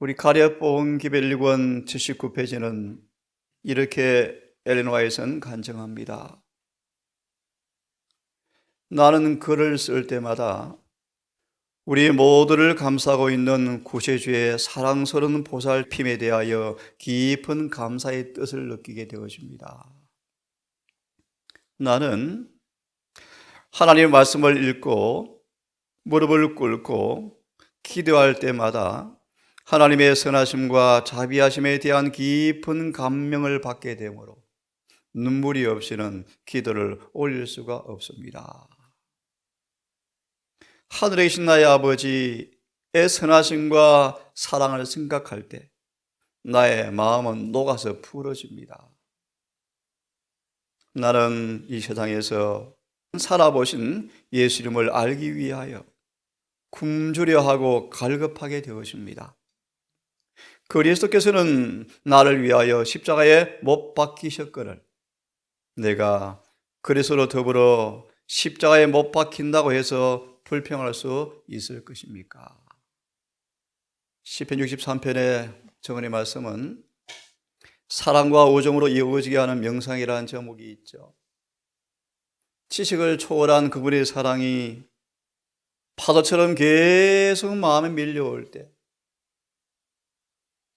우리 가랴본 기별리권 79페이지는 이렇게 엘렌 와이슨 간증합니다. 나는 글을 쓸 때마다 우리 모두를 감싸고 있는 구세주의 사랑스러운 보살핌에 대하여 깊은 감사의 뜻을 느끼게 되어집니다. 나는 하나님의 말씀을 읽고 무릎을 꿇고 기도할 때마다 하나님의 선하심과 자비하심에 대한 깊은 감명을 받게 되므로 눈물이 없이는 기도를 올릴 수가 없습니다. 하늘에 계신 나의 아버지의 선하심과 사랑을 생각할 때 나의 마음은 녹아서 풀어집니다. 나는 이 세상에서 살아보신 예수님을 알기 위하여 굶주려 하고 갈급하게 되어집니다. 그리스도께서는 나를 위하여 십자가에 못 박히셨거늘 내가 그리스도로 더불어 십자가에 못 박힌다고 해서 불평할 수 있을 것입니까? 시편 63편의 정언의 말씀은 사랑과 우정으로 이어지게 하는 명상이라는 제목이 있죠. 지식을 초월한 그분의 사랑이 파도처럼 계속 마음에 밀려올 때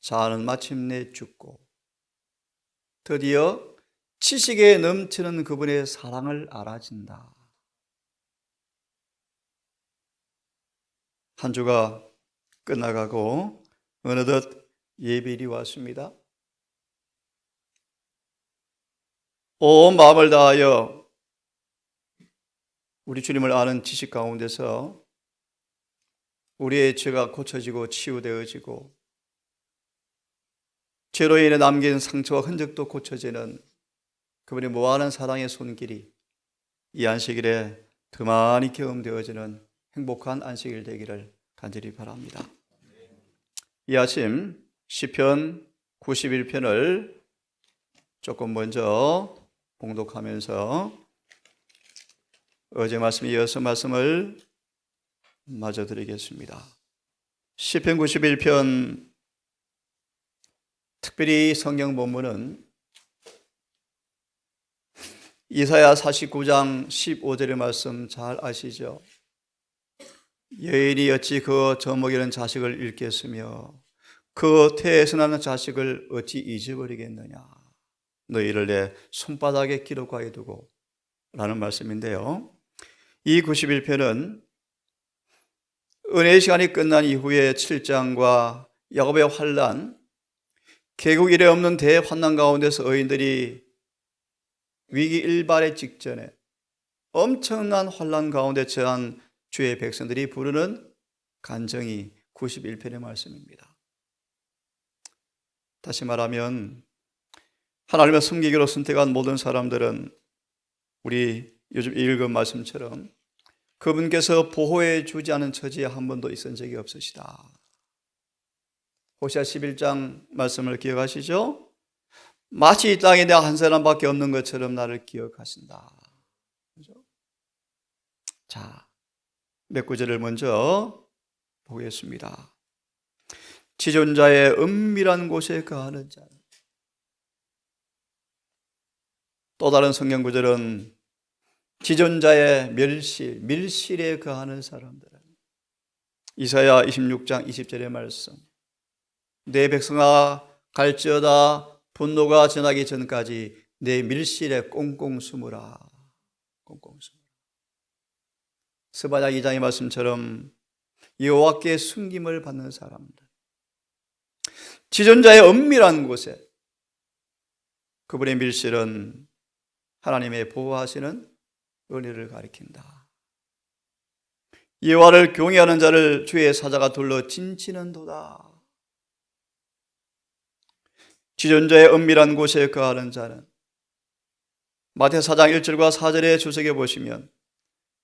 자는 마침내 죽고 드디어 지식에 넘치는 그분의 사랑을 알아진다. 한 주가 끝나가고 어느덧 예배일이 왔습니다. 온 마음을 다하여 우리 주님을 아는 지식 가운데서 우리의 죄가 고쳐지고 치유되어지고 죄로 인해 남긴 상처와 흔적도 고쳐지는 그분의 무한한 사랑의 손길이 이 안식일에 더 많이 경험되어지는 행복한 안식일 되기를 간절히 바랍니다. 이 아침 시편 91편을 조금 먼저 봉독하면서 어제 말씀 이어서 말씀을 마저 드리겠습니다. 시편 91편 특별히 성경 본문은 이사야 49장 15절의 말씀 잘 아시죠? 여인이 어찌 그 젖먹이는 자식을 잃겠으며 그 태에서 나는 자식을 어찌 잊어버리겠느냐 너희를 내 손바닥에 기록하게 두고 라는 말씀인데요 이 91편은 은혜의 시간이 끝난 이후에 7장과 야곱의 환란 개국 이래 없는 대환난 가운데서 의인들이 위기 일발의 직전에 엄청난 환란 가운데 처한 주의 백성들이 부르는 간정이 91편의 말씀입니다. 다시 말하면 하나님의 섬기기로 선택한 모든 사람들은 우리 요즘 읽은 말씀처럼 그분께서 보호해 주지 않은 처지에 한 번도 있은 적이 없으시다. 호시아 11장 말씀을 기억하시죠? 마치 이 땅에 내가 한 사람밖에 없는 것처럼 나를 기억하신다. 그죠? 자, 몇 구절을 먼저 보겠습니다. 지존자의 은밀한 곳에 거하는 자. 또 다른 성경 구절은 지존자의 멸실, 밀실에 거하는 사람들은 이사야 26장 20절의 말씀. 내 백성아 갈지어다 분노가 전하기 전까지 내 밀실에 꽁꽁 숨으라. 꽁꽁 숨으라. 스바냐 2장의 말씀처럼 여호와께 숨김을 받는 사람들. 지존자의 엄밀한 곳에 그분의 밀실은 하나님의 보호하시는 은혜를 가리킨다. 여호와를 경외하는 자를 주의 사자가 둘러 진치는 도다. 지존자의 은밀한 곳에 거하는 자는 마태 4장 1절과 4절의 주석에 보시면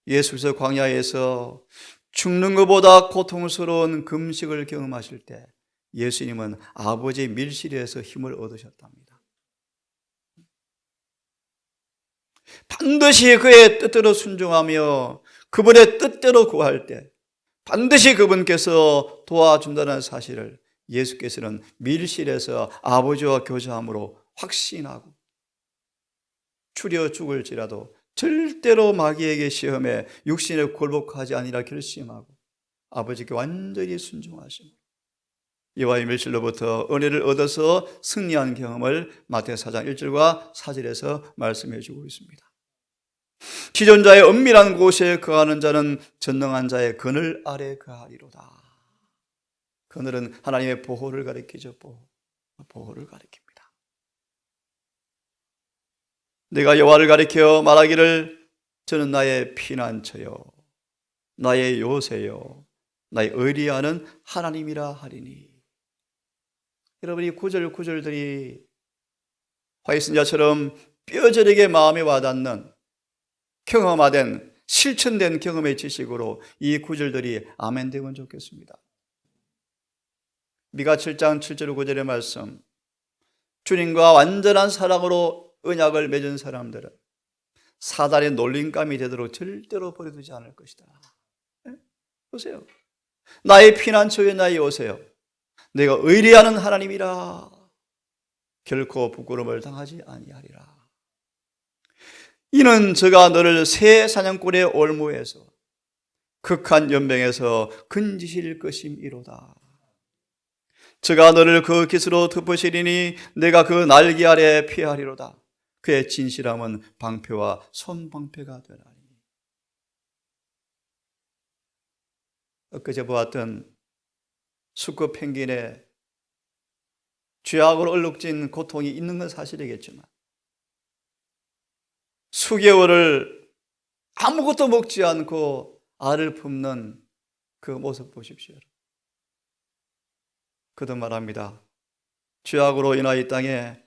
예수께서 광야에서 죽는 것보다 고통스러운 금식을 경험하실 때 예수님은 아버지의 밀실에서 힘을 얻으셨답니다. 반드시 그의 뜻대로 순종하며 그분의 뜻대로 구할 때 반드시 그분께서 도와준다는 사실을 예수께서는 밀실에서 아버지와 교제함으로 확신하고 추려 죽을지라도 절대로 마귀에게 시험에 육신에 굴복하지 아니라 결심하고 아버지께 완전히 순종하심. 이와의 밀실로부터 은혜를 얻어서 승리한 경험을 마태 4장 1절과 4절에서 말씀해 주고 있습니다. 기존자의 은밀한 곳에 거하는 자는 전능한 자의 그늘 아래 거하리로다. 그늘은 하나님의 보호를 가리키죠. 보호. 보호를 가리킵니다. 내가 여호와를 가리켜 말하기를 저는 나의 피난처요 나의 요새요 나의 의리하는 하나님이라 하리니 여러분 이 구절 구절들이 화이슨자처럼 뼈저리게 마음에 와닿는 경험화된 실천된 경험의 지식으로 이 구절들이 아멘되면 좋겠습니다. 미가 7장 7절 9절의 말씀 주님과 완전한 사랑으로 언약을 맺은 사람들은 사단의 놀림감이 되도록 절대로 버려두지 않을 것이다. 네? 보세요. 나의 피난처에 나의 오세요. 내가 의리하는 하나님이라 결코 부끄러움을 당하지 아니하리라. 이는 저가 너를 새 사냥꾼의 올무에서 극한 연병에서 근지실 것임이로다. 저가 너를 그 깃으로 덮으시리니 내가 그 날개 아래 피하리로다. 그의 진실함은 방패와 손방패가 되나니. 엊그제 보았던 수컷 펭귄의 죄악으로 얼룩진 고통이 있는 건 사실이겠지만 수개월을 아무것도 먹지 않고 알을 품는 그 모습 보십시오. 그도 말합니다. 죄악으로 인하여 이 땅에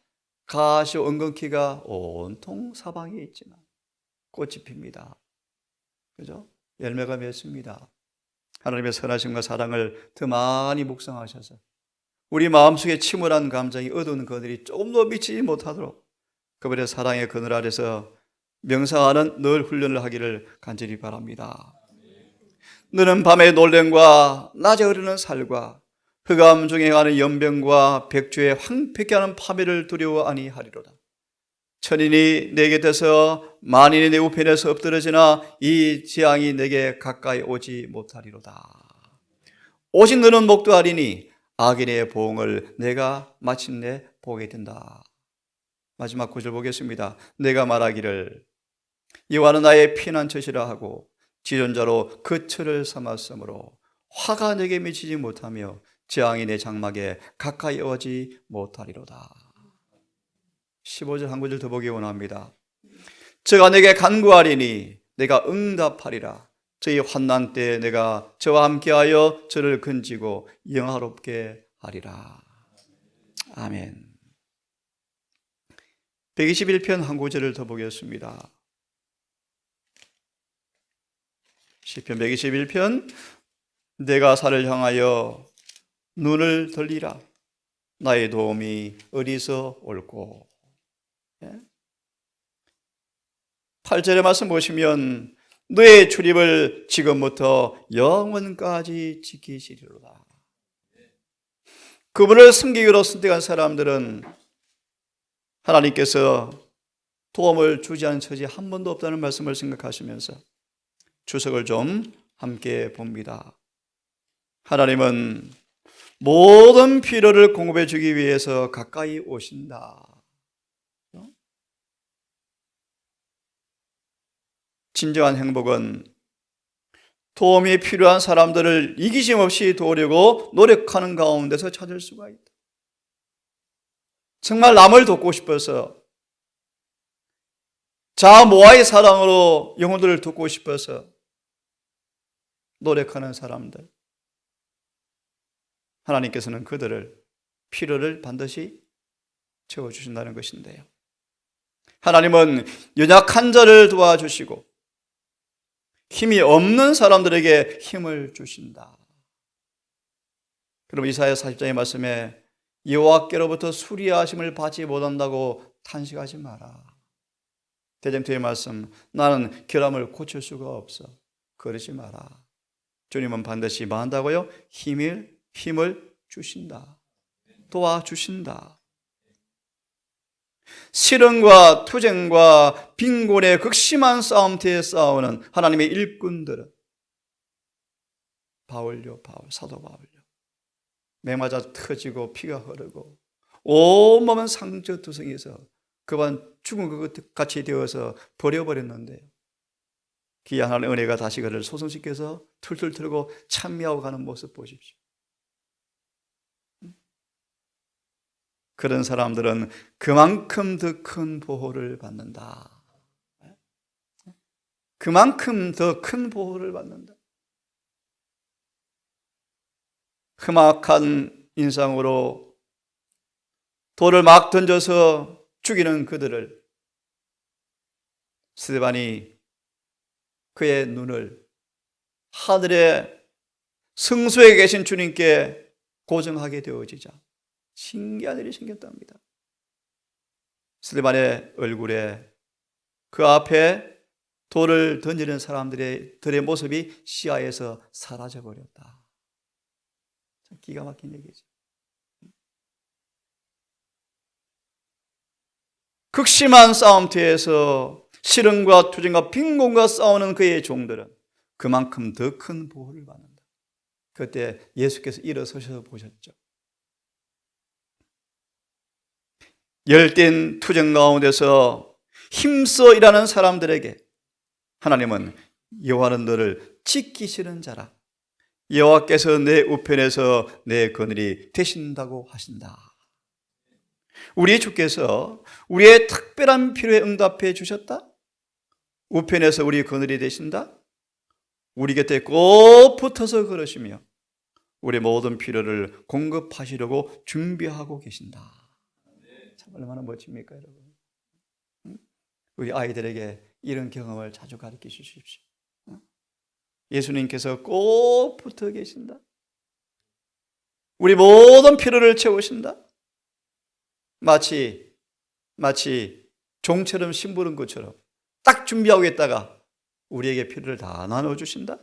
가시오 은근키가 온통 사방에 있지만 꽃이 핍니다. 그죠? 열매가 맺습니다. 하나님의 선하심과 사랑을 더 많이 묵상하셔서 우리 마음속에 침울한 감정이 어두운 그들이 조금 더 미치지 못하도록 그분의 사랑의 그늘 아래서 명상하는 늘 훈련을 하기를 간절히 바랍니다. 너는 밤의 놀램과 낮에 흐르는 살과 흑암 중에 가는 연병과 백주의 황폐케 하는 파멸을 두려워 아니하리로다. 천인이 내 곁에서 만인이 내 우편에서 엎드러지나 이 재앙이 내게 가까이 오지 못하리로다. 오직 너는 목도하리니 악인의 보응을 내가 마침내 보게 된다. 마지막 구절 보겠습니다. 내가 말하기를 이와는 나의 피난처시라 하고 지존자로 그 처를 삼았으므로 화가 내게 미치지 못하며 재앙이 내 장막에 가까이 오지 못하리로다. 15절 한 구절 더 보기 원합니다. 저가 내게 간구하리니 내가 응답하리라. 저희 환난 때 내가 저와 함께하여 저를 건지고 영화롭게 하리라. 아멘. 121편 한 구절을 더 보겠습니다. 시편 121편 내가 살을 향하여 눈을 돌리라 나의 도움이 어디서 올고 8절의 말씀 보시면 너의 출입을 지금부터 영원까지 지키시리로다. 그분을 숨기기로 선택한 사람들은 하나님께서 도움을 주지 않은 처지 한 번도 없다는 말씀을 생각하시면서 주석을 좀 함께 봅니다. 하나님은 모든 필요를 공급해 주기 위해서 가까이 오신다. 진정한 행복은 도움이 필요한 사람들을 이기심 없이 도우려고 노력하는 가운데서 찾을 수가 있다. 정말 남을 돕고 싶어서 자 모아의 사랑으로 영혼들을 돕고 싶어서 노력하는 사람들. 하나님께서는 그들을 필요를 반드시 채워주신다는 것인데요. 하나님은 연약한 자를 도와주시고 힘이 없는 사람들에게 힘을 주신다. 그럼 이사야 40장의 말씀에 여호와께로부터 수리하심을 받지 못한다고 탄식하지 마라. 대쟁투의 말씀 나는 결함을 고칠 수가 없어. 그러지 마라. 주님은 반드시 만다고요 힘을 힘을 주신다. 도와주신다. 실현과 투쟁과 빈곤의 극심한 싸움터에 싸우는 하나님의 일꾼들은 바울요, 바울, 사도 바울요. 매 맞아 터지고 피가 흐르고 온몸은 상처 투성에서 그만 죽은 것 같이 되어서 버려버렸는데 귀한 하나님의 은혜가 다시 그를 소송시켜서 툴툴 틀고 찬미하고 가는 모습 보십시오. 그런 사람들은 그만큼 더 큰 보호를 받는다. 그만큼 더 큰 보호를 받는다. 흠악한 인상으로 돌을 막 던져서 죽이는 그들을 스테반이 그의 눈을 하늘의 성소에 계신 주님께 고정하게 되어지자 신기한 일이 생겼답니다. 스테반의 얼굴에 그 앞에 돌을 던지는 사람들의 들의 모습이 시야에서 사라져 버렸다. 참 기가 막힌 얘기죠. 극심한 싸움터에서 실현과 투쟁과 빈곤과 싸우는 그의 종들은 그만큼 더 큰 보호를 받는다. 그때 예수께서 일어서셔서 보셨죠. 열띤 투쟁 가운데서 힘써 일하는 사람들에게 하나님은 여호와는 너를 지키시는 자라. 여호와께서 내 우편에서 내 그늘이 되신다고 하신다. 우리 주께서 우리의 특별한 필요에 응답해 주셨다. 우편에서 우리 그늘이 되신다. 우리 곁에 꼭 붙어서 걸으시며 우리 모든 필요를 공급하시려고 준비하고 계신다. 참 얼마나 멋집니까, 여러분? 우리 아이들에게 이런 경험을 자주 가르쳐 주십시오. 예수님께서 꼭 붙어 계신다. 우리 모든 필요를 채우신다. 마치 마치 종처럼 심부른 것처럼 딱 준비하고 있다가 우리에게 필요를 다 나눠 주신다.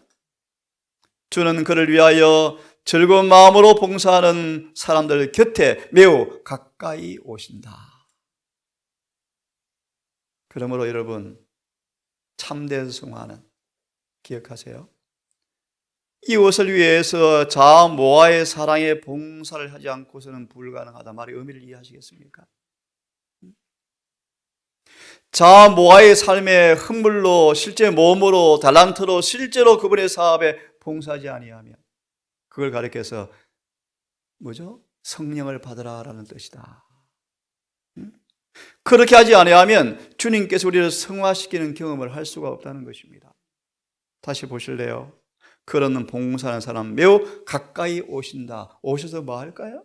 주는 그를 위하여 즐거운 마음으로 봉사하는 사람들 곁에 매우 가까이 오신다. 그러므로 여러분 참된 성화는 기억하세요. 이웃을 위해서 자아 모아의 사랑에 봉사를 하지 않고서는 불가능하다 말의 의미를 이해하시겠습니까? 자아 모아의 삶의 흔물로 실제 몸으로 달란트로 실제로 그분의 사업에 봉사하지 아니하면 그걸 가리켜서 뭐죠? 성령을 받으라라는 뜻이다. 그렇게 하지 아니하면 주님께서 우리를 성화시키는 경험을 할 수가 없다는 것입니다. 다시 보실래요? 그런 봉사하는 사람 매우 가까이 오신다. 오셔서 뭐 할까요?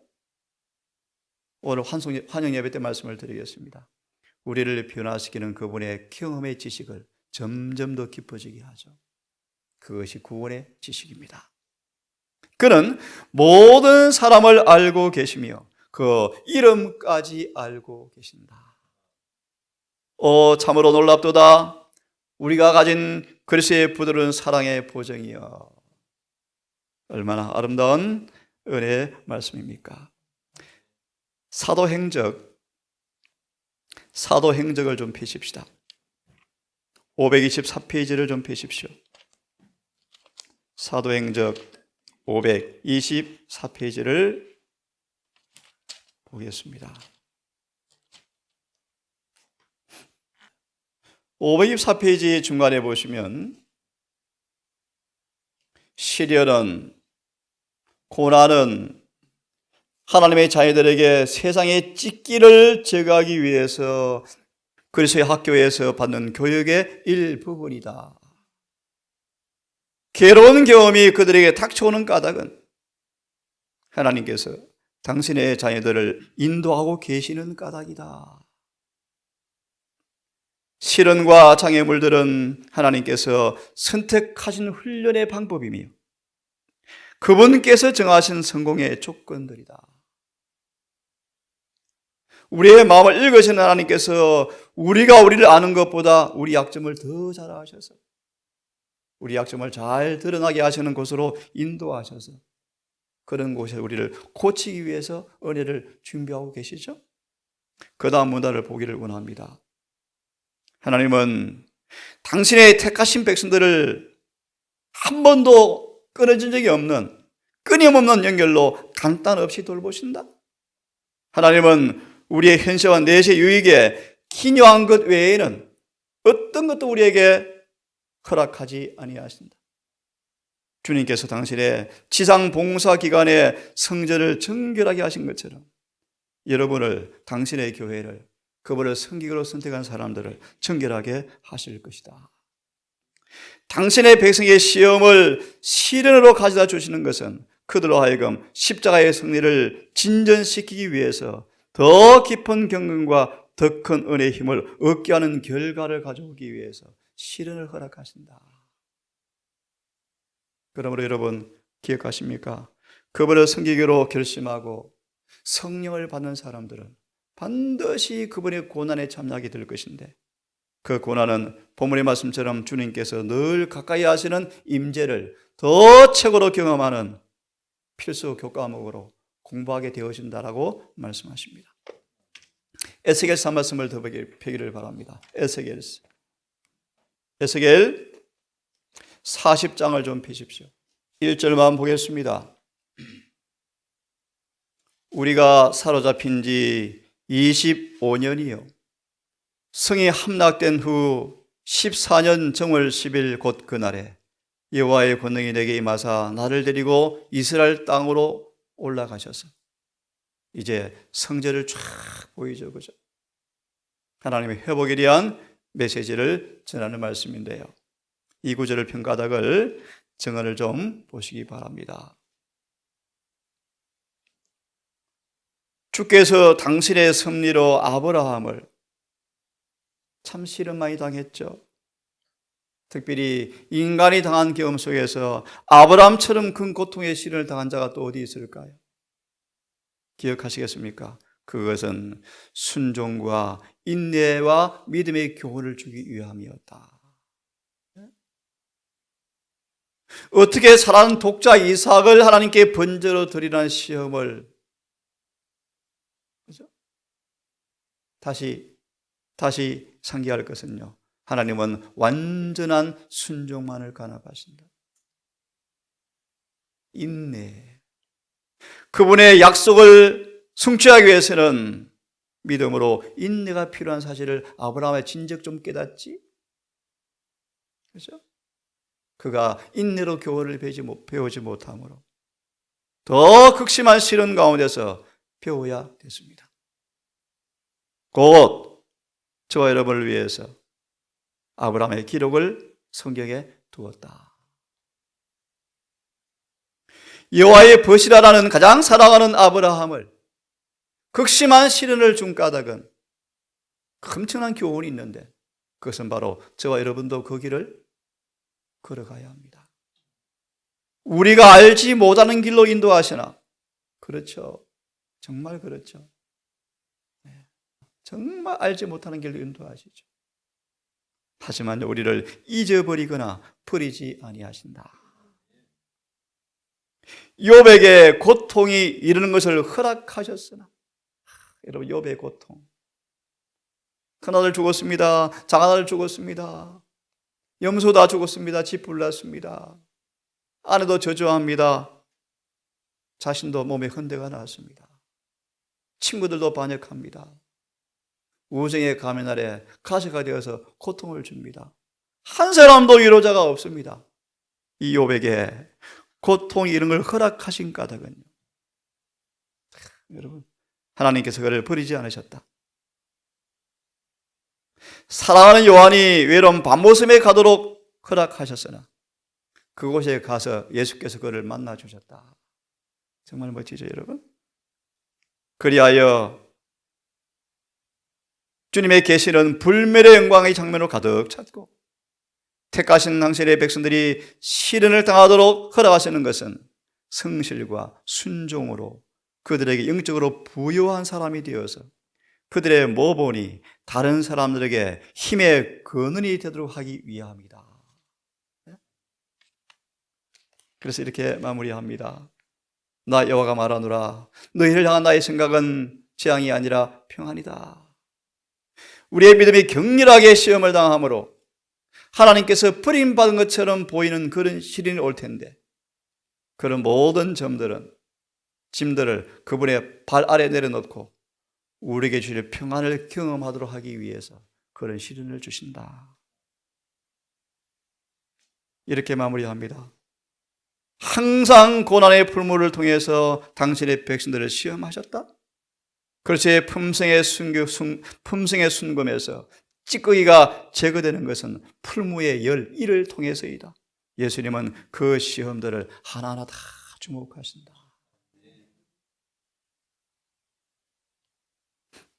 오늘 환송, 환영 예배 때 말씀을 드리겠습니다. 우리를 변화시키는 그분의 경험의 지식을 점점 더 깊어지게 하죠. 그것이 구원의 지식입니다. 그는 모든 사람을 알고 계시며 그 이름까지 알고 계신다. 오 참으로 놀랍도다. 우리가 가진 그리스의 부드러운 사랑의 보정이여. 얼마나 아름다운 은혜의 말씀입니까? 사도행적 사도행적을 좀 펴십시다. 524페이지를 좀 펴십시오. 사도행적 524페이지를 보겠습니다. 524페이지 중간에 보시면 시련은 고난은 하나님의 자녀들에게 세상의 찢기를 제거하기 위해서 그리스의 학교에서 받는 교육의 일부분이다. 괴로운 경험이 그들에게 닥쳐오는 까닭은 하나님께서 당신의 자녀들을 인도하고 계시는 까닭이다. 시련과 장애물들은 하나님께서 선택하신 훈련의 방법이며 그분께서 정하신 성공의 조건들이다. 우리의 마음을 읽으시는 하나님께서 우리가 우리를 아는 것보다 우리 약점을 더 잘 아셔서 우리 약점을 잘 드러나게 하시는 곳으로 인도하셔서 그런 곳에 우리를 고치기 위해서 은혜를 준비하고 계시죠? 그 다음 문화를 보기를 원합니다. 하나님은 당신의 택하신 백성들을 한 번도 끊어진 적이 없는 끊임없는 연결로 간단 없이 돌보신다. 하나님은 우리의 현세와 내세 유익에 기묘한 것 외에는 어떤 것도 우리에게 허락하지 아니하신다. 주님께서 당신의 지상 봉사 기간에 성전을 정결하게 하신 것처럼 여러분을 당신의 교회를 그분을 성기로 선택한 사람들을 정결하게 하실 것이다. 당신의 백성의 시험을 시련으로 가져다 주시는 것은 그들로 하여금 십자가의 승리를 진전시키기 위해서 더 깊은 경륜과 더 큰 은혜의 힘을 얻게 하는 결과를 가져오기 위해서 시련을 허락하신다. 그러므로 여러분 기억하십니까? 그분을 섬기기로 결심하고 성령을 받는 사람들은 반드시 그분의 고난에 참여하게 될 것인데 그 고난은 본문의 말씀처럼 주님께서 늘 가까이 하시는 임재를 더 최고로 경험하는 필수 교과목으로 공부하게 되어진다라고 말씀하십니다. 에스겔 말씀을 더 펴기를 바랍니다. 에스겔 에스겔 40장을 좀 펴십시오. 1절만 보겠습니다. 우리가 사로잡힌 지 25년이요. 성이 함락된 후 14년 정월 10일 곧 그날에 여호와의 권능이 내게 임하사 나를 데리고 이스라엘 땅으로 올라가셔서 이제 성전을 쫙 보이죠. 그죠? 하나님의 회복에 대한 메시지를 전하는 말씀인데요. 이 구절을 평가닥을 정언을 좀 보시기 바랍니다. 주께서 당신의 섭리로 아브라함을 참 시름 많이 당했죠. 특별히 인간이 당한 경험 속에서 아브라함처럼 큰 고통의 시련을 당한 자가 또 어디 있을까요? 기억하시겠습니까? 그것은 순종과 인내와 믿음의 교훈을 주기 위함이었다. 어떻게 살아는 독자 이삭을 하나님께 번제로 드리라는 시험을? 다시 다시 상기할 것은요. 하나님은 완전한 순종만을 간합하신다. 인내. 그분의 약속을 성취하기 위해서는 믿음으로 인내가 필요한 사실을 아브라함의 진적 좀 깨닫지? 그죠? 그가 인내로 교훈을 배우지, 못, 배우지 못함으로 더 극심한 시련 가운데서 배워야 됐습니다. 곧 저와 여러분을 위해서 아브라함의 기록을 성경에 두었다. 여호와의 벗이라라는 가장 사랑하는 아브라함을 극심한 시련을 준 까닭은 엄청난 교훈이 있는데 그것은 바로 저와 여러분도 그 길을 걸어가야 합니다. 우리가 알지 못하는 길로 인도하시나? 그렇죠. 정말 그렇죠. 네. 정말 알지 못하는 길로 인도하시죠. 하지만 우리를 잊어버리거나 버리지 아니하신다. 욥에게 고통이 이르는 것을 허락하셨으나 여러분 욥의 고통 큰아들 죽었습니다. 장아들 죽었습니다. 염소 다 죽었습니다. 집 불났습니다. 아내도 저주합니다. 자신도 몸에 흔대가 났습니다. 친구들도 반역합니다. 우정의 가면 아래 가시가 되어서 고통을 줍니다. 한 사람도 위로자가 없습니다. 이 욥에게 고통 이런 걸 허락하신 까닭은요. 여러분, 하나님께서 그를 버리지 않으셨다. 사랑하는 요한이 외로운 밤모섬에 가도록 허락하셨으나 그곳에 가서 예수께서 그를 만나 주셨다. 정말 멋지죠, 여러분? 그리하여 주님의 계시는 불멸의 영광의 장면으로 가득 찼고 택하신 당신의 백성들이 시련을 당하도록 허락하시는 것은 성실과 순종으로 그들에게 영적으로 부여한 사람이 되어서 그들의 모본이 다른 사람들에게 힘의 근원이 되도록 하기 위함이다. 그래서 이렇게 마무리합니다. 나 여호와가 말하노라 너희를 향한 나의 생각은 재앙이 아니라 평안이다. 우리의 믿음이 격렬하게 시험을 당함으로 하나님께서 버림받은 것처럼 보이는 그런 시련이 올 텐데 그런 모든 점들은 짐들을 그분의 발 아래 내려놓고 우리에게 주실 평안을 경험하도록 하기 위해서 그런 시련을 주신다. 이렇게 마무리합니다. 항상 고난의 풀물을 통해서 당신의 백성들을 시험하셨다. 그렇지 품성의 순교, 순, 품성의 순금에서 찌꺼기가 제거되는 것은 풀무의 열 이를 통해서이다. 예수님은 그 시험들을 하나하나 다 주목하신다.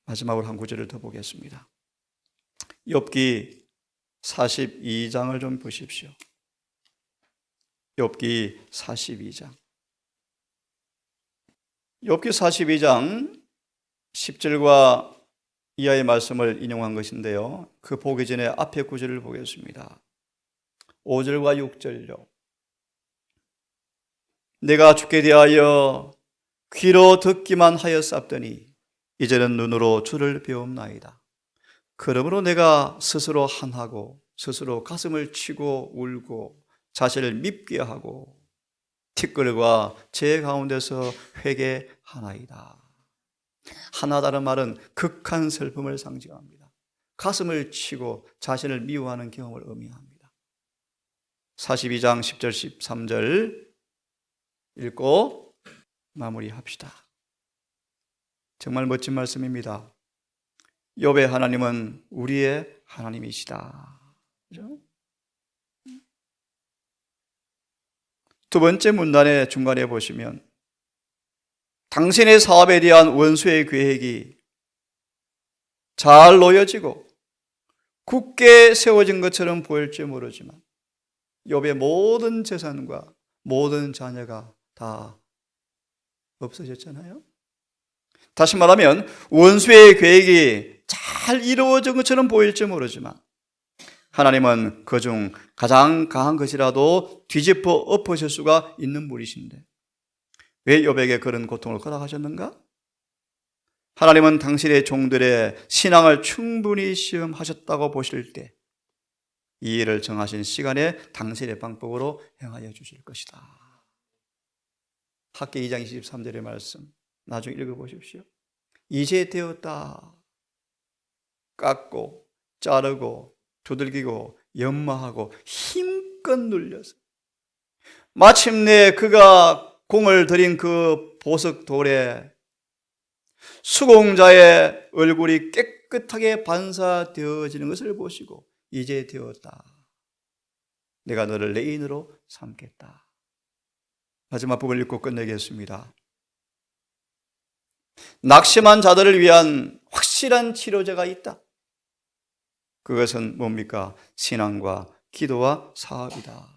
마지막으로 한 구절을 더 보겠습니다. 욥기 42장을 좀 보십시오. 욥기 42장. 욥기 42장 10절과 이하의 말씀을 인용한 것인데요. 그 보기 전에 앞에 구절을 보겠습니다. 5절과 6절요. 내가 죽게 대하여 귀로 듣기만 하였사더니 이제는 눈으로 주를 배움나이다. 그러므로 내가 스스로 한하고 스스로 가슴을 치고 울고 자신을 밉게 하고 티끌과 제 가운데서 회개하나이다. 하나다는 말은 극한 슬픔을 상징합니다. 가슴을 치고 자신을 미워하는 경험을 의미합니다. 42장 10절 13절 읽고 마무리합시다. 정말 멋진 말씀입니다. 욥의 하나님은 우리의 하나님이시다. 두 번째 문단의 중간에 보시면 당신의 사업에 대한 원수의 계획이 잘 놓여지고 굳게 세워진 것처럼 보일지 모르지만 욥의 모든 재산과 모든 자녀가 다 없어졌잖아요. 다시 말하면 원수의 계획이 잘 이루어진 것처럼 보일지 모르지만 하나님은 그 중 가장 강한 것이라도 뒤집어 엎으실 수가 있는 분이신데 왜 욥에게 그런 고통을 허락하셨는가? 하나님은 당신의 종들의 신앙을 충분히 시험하셨다고 보실 때 이 일을 정하신 시간에 당신의 방법으로 행하여 주실 것이다. 학계 2장 23절의 말씀 나중에 읽어보십시오. 이제 되었다. 깎고 자르고 두들기고 연마하고 힘껏 눌려서 마침내 그가 공을 들인 그 보석 돌에 수공자의 얼굴이 깨끗하게 반사되어지는 것을 보시고 이제 되었다. 내가 너를 내 인으로 삼겠다. 마지막 부분을 읽고 끝내겠습니다. 낙심한 자들을 위한 확실한 치료제가 있다. 그것은 뭡니까? 신앙과 기도와 사업이다.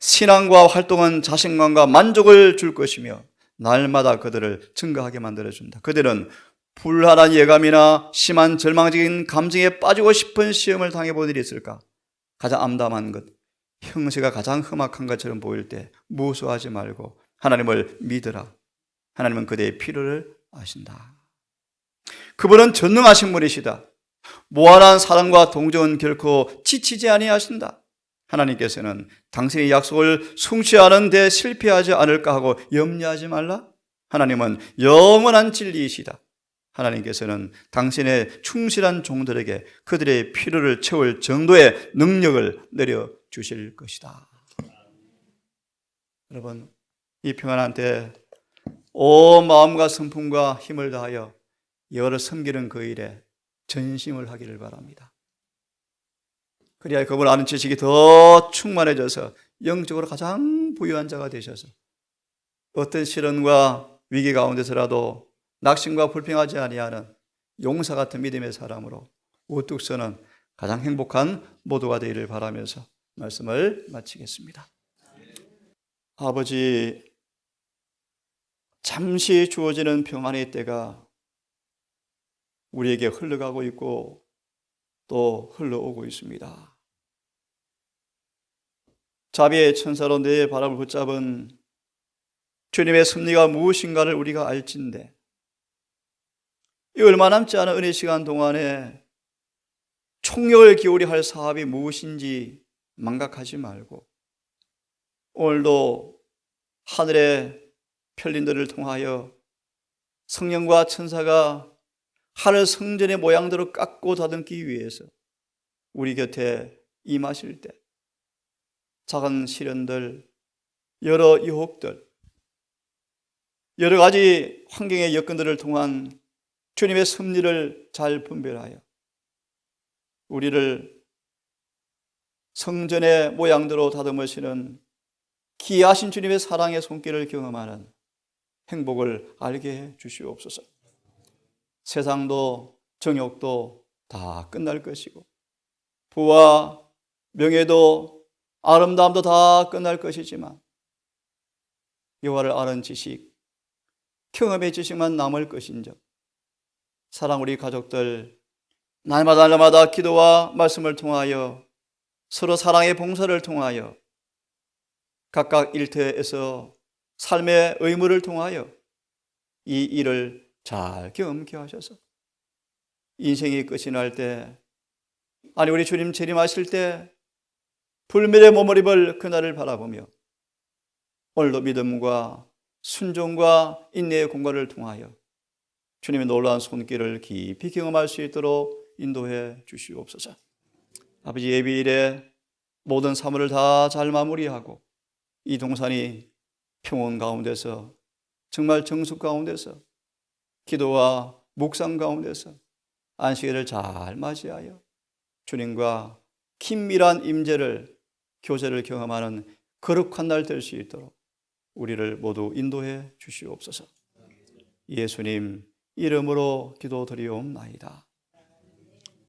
신앙과 활동은 자신감과 만족을 줄 것이며 날마다 그들을 증가하게 만들어준다. 그들은 불안한 예감이나 심한 절망적인 감정에 빠지고 싶은 시험을 당해본 일이 있을까? 가장 암담한 것, 형세가 가장 험악한 것처럼 보일 때 무수하지 말고 하나님을 믿으라. 하나님은 그대의 필요를 아신다. 그분은 전능하신 분이시다. 무한한 사랑과 동정은 결코 지치지 아니하신다. 하나님께서는 당신의 약속을 성취하는 데 실패하지 않을까 하고 염려하지 말라. 하나님은 영원한 진리이시다. 하나님께서는 당신의 충실한 종들에게 그들의 필요를 채울 정도의 능력을 내려 주실 것이다. 여러분, 이 평안한 때 온 마음과 성품과 힘을 다하여 여호를 섬기는 그 일에 전심을 하기를 바랍니다. 그래야 그분을 아는 지식이 더 충만해져서 영적으로 가장 부유한 자가 되셔서 어떤 시련과 위기 가운데서라도 낙심과 불평하지 아니하는 용사 같은 믿음의 사람으로 우뚝 서는 가장 행복한 모두가 되기를 바라면서 말씀을 마치겠습니다. 아버지, 잠시 주어지는 평안의 때가 우리에게 흘러가고 있고 또 흘러오고 있습니다. 자비의 천사로 내 바람을 붙잡은 주님의 섭리가 무엇인가를 우리가 알진데 이 얼마 남지 않은 은혜 시간 동안에 총력을 기울여 할 사업이 무엇인지 망각하지 말고 오늘도 하늘의 편린들을 통하여 성령과 천사가 하늘 성전의 모양대로 깎고 다듬기 위해서 우리 곁에 임하실 때 작은 시련들, 여러 유혹들, 여러 가지 환경의 여건들을 통한 주님의 섭리를 잘 분별하여 우리를 성전의 모양대로 다듬으시는 기이하신 주님의 사랑의 손길을 경험하는 행복을 알게 해 주시옵소서. 세상도 정욕도 다 끝날 것이고 부와 명예도 아름다움도 다 끝날 것이지만 여호와를 아는 지식, 경험의 지식만 남을 것인즉 사랑 우리 가족들 날마다 날마다 기도와 말씀을 통하여 서로 사랑의 봉사를 통하여 각각 일터에서 삶의 의무를 통하여 이 일을 잘 경험케 하셔서 인생이 끝이 날 때, 아니 우리 주님 재림하실 때 불멸의 몸을 입을 그날을 바라보며 오늘도 믿음과 순종과 인내의 공간을 통하여 주님의 놀라운 손길을 깊이 경험할 수 있도록 인도해 주시옵소서. 아버지 예비일에 모든 사물을 다 잘 마무리하고 이 동산이 평온 가운데서 정말 정숙 가운데서 기도와 묵상 가운데서 안식일을 잘 맞이하여 주님과 긴밀한 임재를 교제를 경험하는 거룩한 날 될 수 있도록 우리를 모두 인도해 주시옵소서. 예수님 이름으로 기도드리옵나이다.